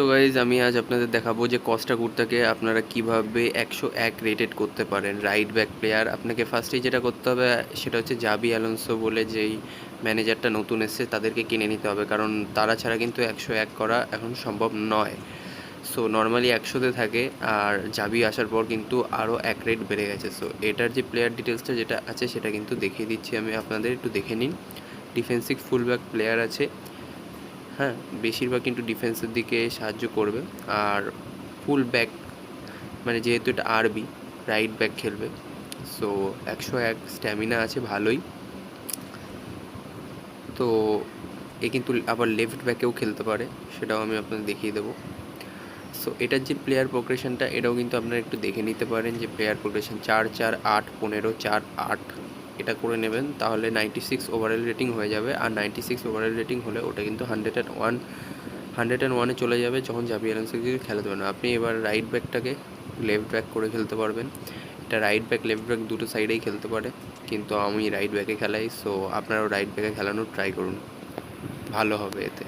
So guys আমি আজ আপনাদের দেখাবো যে কস্টা কুর্তাকে আপনারা কীভাবে একশো এক রেটেড করতে পারেন। রাইট ব্যাক প্লেয়ার আপনাকে ফার্স্টেই যেটা করতে হবে, সেটা হচ্ছে জাবি অ্যালোনসো বলে যেই ম্যানেজারটা নতুন এসছে, তাদেরকে কিনে নিতে হবে। কারণ তারা ছাড়া কিন্তু একশো এক করা এখন সম্ভব নয়। সো নর্মালি একশোতে থাকে, আর জাবি আসার পর কিন্তু আরও এক রেট বেড়ে গেছে। সো এটার যে প্লেয়ার ডিটেলসটা যেটা আছে, সেটা কিন্তু দেখিয়ে দিচ্ছি আমি আপনাদের। একটু দেখে নিন। ডিফেন্সিভ ফুলব্যাক প্লেয়ার আছে। হ্যাঁ বেশিরভাগ কিন্তু ডিফেন্সের দিকে সাহায্য করবে। আর ফুল ব্যাক মানে যেহেতু এটা আরবি রাইট ব্যাক খেলবে। সো একশো এক স্ট্যামিনা আছে ভালোই। তো, এ কিন্তু আবার লেফট ব্যাকেও খেলতে পারে, সেটাও আমি আপনাদের দেখিয়ে দেবো। সো এটার যে প্লেয়ার প্রোগ্রেশনটা এটাও কিন্তু আপনারা একটু দেখে নিতে পারেন যে প্লেয়ার প্রোগ্রেশন চার চার আট পনেরো, চার আট। এটা করে নেবেন, তাহলে নাইনটি সিক্স ওভারঅল রেটিং হয়ে যাবে। আর নাইনটি সিক্স ওভারঅল রেটিং হলে ওটা কিন্তু hundred and one hundred and ওয়ানে চলে যাবে যখন জাবি অ্যালেন্সকে খেলাতে পারবেন আপনি এবার রাইট ব্যাকটাকে লেফট ব্যাক করে খেলতে পারবেন। এটা রাইট ব্যাক লেফট ব্যাক দুটো সাইডেই খেলতে পারে। কিন্তু আমি রাইট ব্যাকে খেলাই সো আপনারাও রাইট ব্যাকে খেলানোর ট্রাই করুন। ভালো হবে এতে।